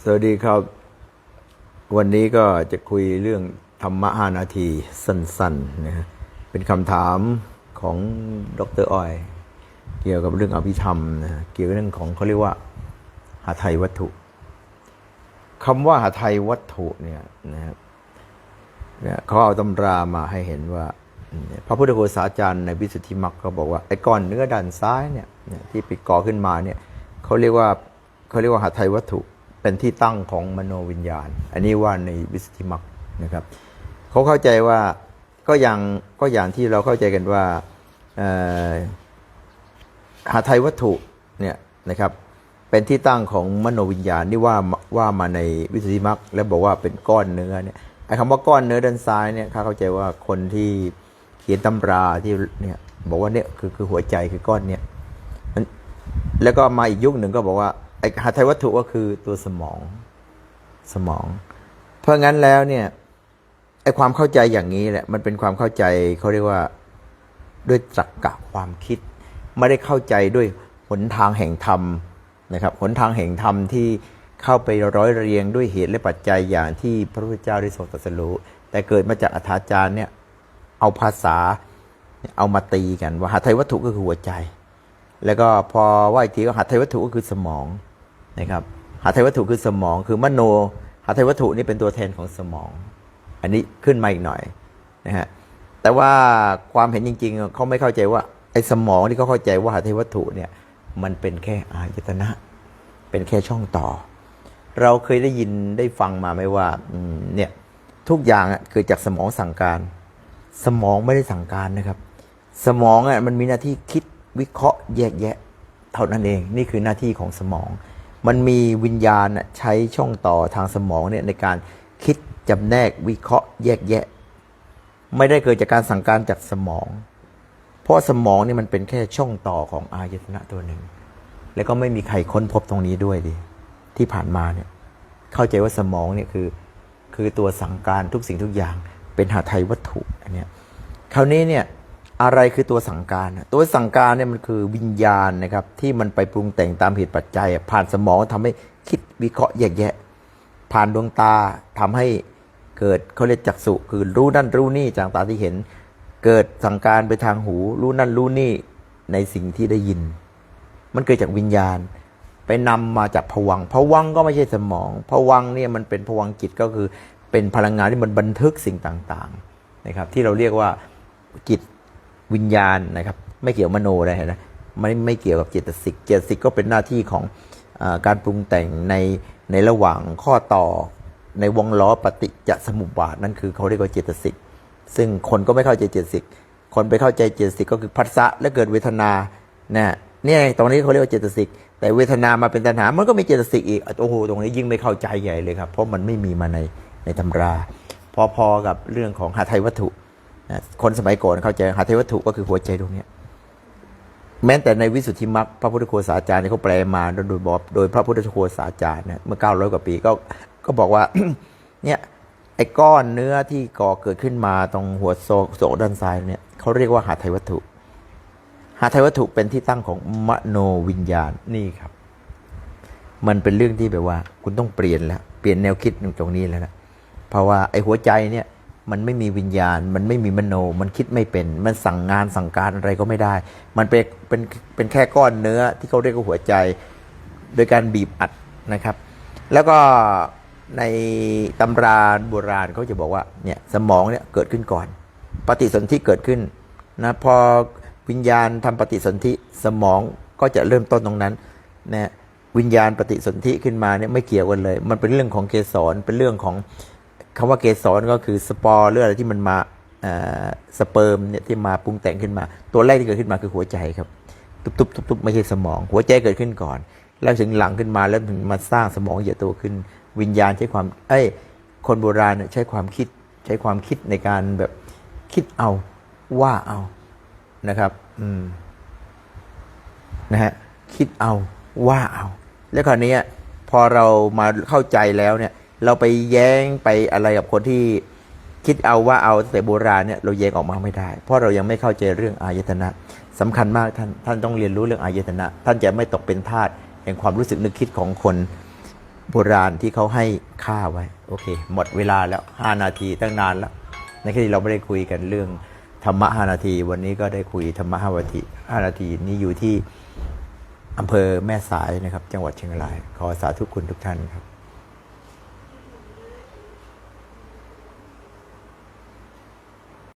สวัสดีครับ วันนี้ก็จะคุยเรื่องธรรมะห้านาทีสั้นๆนะฮะเป็นคำถามของดรอ้อย เกี่ยวกับเรื่องอภิธรรมนะเกี่ยวกับเรื่องของเขาเรียกว่าหาไทยวัตถุคำว่าหาไทยวัตถุเนี่ยนะครับเขาเอาตำรามาให้เห็นว่า พระพุทธโฆษาจารย์ในวิสุทธิมรรคก็บอกว่าไอ้ก้อนเนื้อด้านซ้ายเนี่ยเนี่ยที่ไปก่อขึ้นมาเนี่ยเขาเรียกว่าเขาเรียกว่าหาไทยวัตถุ เป็นที่ตั้งของมโนวิญญาณ อันนี้ว่าในวิสุทธิมรรคนะครับเขาเข้าใจว่าก็อย่างก็อย่างที่เราเข้าใจกันว่าหาไทยวัตถุเนี่ยนะครับเป็นที่ตั้งของมโนวิญญาณนี่ว่าว่ามาในวิสุทธิมรรคแล้วบอกว่าเป็นก้อนเนื้อเนี่ยไอ้คำว่าก้อนเนื้อด้านซ้ายเนี่ยข้าเข้าใจว่าคนที่เขียนตำราที่เนี่ยบอกว่าเนี่ยคือคือหัวใจคือก้อนเนี่ยแล้วก็มาอีกยุคหนึ่งก็บอกว่า ไอ้หาไทยวัตถุก็คือตัวสมองสมอง เพราะงั้นแล้วเนี่ยไอ้ความเข้าใจอย่างนี้แหละมันเป็นความเข้าใจเขาเรียกว่าด้วยตรรกะความคิด ไม่ได้เข้าใจด้วยหนทางแห่งธรรมนะครับหนทางแห่งธรรมที่เข้าไปร้อยเรียงด้วยเหตุและปัจจัยอย่างที่พระพุทธเจ้าได้ทรงตรัสรู้แต่เกิดมาจากอธาจารย์เนี่ยเอาภาษาเอามาตีกันว่าหาไทยวัตถุก็คือหัวใจ แล้วก็พอว่าอีกทีก็หาไทยวัตถุก็คือสมอง นะครับหาไทยวัตถุคือสมองคือมโนหาไทยวัตถุนี่เป็นตัวแทนของสมอง อันนี้ขึ้นมาอีกหน่อยนะฮะแต่ว่าความเห็นจริง ๆเขาไม่เข้าใจว่าไอ้สมองที่เขาเข้าใจว่าหาเทวัตถุเนี่ยมันเป็นแค่อายตนะ เป็นแค่ช่องต่อ เราเคยได้ยินได้ฟังมาไหมว่าเนี่ยทุกอย่างอะเกิดจากสมองสั่งการ สมองไม่ได้สั่งการนะครับ สมองอะมันมีหน้าที่คิดวิเคราะห์แยกแยะ เท่านั้นเอง นี่คือหน้าที่ของสมอง มันมีวิญญาณใช้ช่องต่อทางสมองเนี่ยในการคิดจำแนกวิเคราะห์แยกแยะ ไม่ได้เกิดจากการสั่งการจากสมอง เพราะสมองนี่มันเป็นแค่ช่องต่อของอายตนะตัวหนึ่ง แล้วก็ไม่มีใครค้นพบตรงนี้ด้วยดิที่ผ่านมาเนี่ยเข้าใจว่าสมองเนี่ยคือคือตัวสั่งการทุกสิ่งทุกอย่างเป็นหาไทยวัตถุอันเนี้ยคราวนี้เนี่ย อะไรคือตัวสั่งการ ตัวสั่งการเนี่ยมันคือวิญญาณนะครับ ที่มันไปปรุงแต่งตามเหตุปัจจัย ผ่านสมองทำให้คิดวิเคราะห์แยกแยะ ผ่านดวงตาทำให้เกิดเขาเรียกจักษุคือรู้นั่นรู้นี่จากตาที่เห็น เกิดสั่งการไปทางหู รู้นั่นรู้นี่ในสิ่งที่ได้ยิน มันเกิดจากวิญญาณ ไปนำมาจากผวังผวังก็ไม่ใช่สมองผวังเนี่ยมันเป็นผวังจิตก็คือเป็นพลังงานที่มันบันทึกสิ่งต่างๆนะครับ ที่เราเรียกว่าจิต วิญญาณนะครับ ไม่เกี่ยวมโนเลยนะไม่ไม่เกี่ยวกับเจตสิกเจตสิกก็เป็นหน้าที่ของอการปรุงแต่งในในระหว่างข้อต่อในวงล้อปฏิจจสมุปบาทนั่นคือเขาเรียกว่าเจตสิกซึ่งคนก็ไม่เข้าใจเจตสิกคนไปเข้าใจเจตสิกก็คือพัสสะและเกิดเวทนานะเนี่ยตรงนี้เขาเรียกว่าเจตสิกแต่เวทนามาเป็นตัณหา มันก็มีเจตสิกอีกโอ้โหตรงนี้ยิ่งไม่เข้าใจใหญ่เลยครับ เพราะมันไม่มีมาในในตำรา พอๆกับเรื่องของหาไทยวัตถุ คนสมัยก่อนเข้าใจหาไทวัตถุก็คือหัวใจดวงนี้แม้แต่ในวิสุทธิมรรคพระพุทธโฆษาจารย์เขาแปลมาโดยบอกโดยพระพุทธโฆษาจารย์เนี่ยเมื่อ900กว่าปีก็ก็บอกว่าเนี่ยไอ้ก้อนเนื้อที่ก่อเกิดขึ้นมาตรงหัวโศกโศกด้านซ้ายเนี่ยเขาเรียกว่าหาไทยวัตถุ หาไทยวัตถุเป็นที่ตั้งของมโนวิญญาณนี่ครับ มันเป็นเรื่องที่แบบว่า คุณต้องเปลี่ยนแล้วเปลี่ยนแนวคิดตรงนี้แล้วนะเพราะว่าไอ้หัวใจเนี่ย มันไม่มีวิญญาณ มันไม่มีมโน มันคิดไม่เป็น มันสั่งงานสั่งการอะไรก็ไม่ได้ มันเป็นเป็นเป็นแค่ก้อนเนื้อที่เขาเรียกว่าหัวใจ โดยการบีบอัดนะครับ แล้วก็ในตำราโบราณเขาจะบอกว่าเนี่ยสมองเนี่ยเกิดขึ้นก่อน ปฏิสนธิเกิดขึ้นนะพอวิญญาณทำปฏิสนธิสมองก็จะเริ่มต้นตรงนั้นนะวิญญาณปฏิสนธิขึ้นมาเนี่ยไม่เกี่ยวกันเลย มันเป็นเรื่องของเกสรเป็นเรื่องของ คำว่าเกสรก็คือสปอร์หรืออะไรที่มันมาสเปิร์มเนี่ยที่มาปรุงแต่งขึ้นมา ตัวแรกที่เกิดขึ้นมาคือหัวใจครับ ตุบตุบตุบตุบไม่ใช่สมอง หัวใจเกิดขึ้นก่อน แล้วถึงหลังขึ้นมาแล้วถึงมาสร้างสมองใหญ่โตขึ้น วิญญาณใช้ความเอ้ยคนโบราณใช้ความคิดใช้ความคิดในการแบบคิดเอาว่าเอานะครับ อืมนะฮะคิดเอาว่าเอา แล้วคราวนี้พอเรามาเข้าใจแล้วเนี่ย เราไปแย้งไปอะไรกับคนที่คิดเอาว่าเอาแต่โบราณเนี่ยเราแย้งออกมาไม่ได้ เพราะเรายังไม่เข้าใจเรื่องอายตนะ สำคัญมากท่านท่านต้องเรียนรู้เรื่องอายตนะ ท่านจะไม่ตกเป็นทาสแห่งความรู้สึกนึกคิดของคนโบราณที่เขาให้ค่าไว้ โอเค หมดเวลาแล้ว 5 นาทีตั้งนานแล้วในคดีเราไม่ได้คุยกันเรื่องธรรมะห้านาที วันนี้ก็ได้คุยธรรมะห้านาทีห้านาทีนี้อยู่ที่อำเภอแม่สายนะครับ จังหวัดเชียงราย ขอสาธุคุณทุกท่านครับ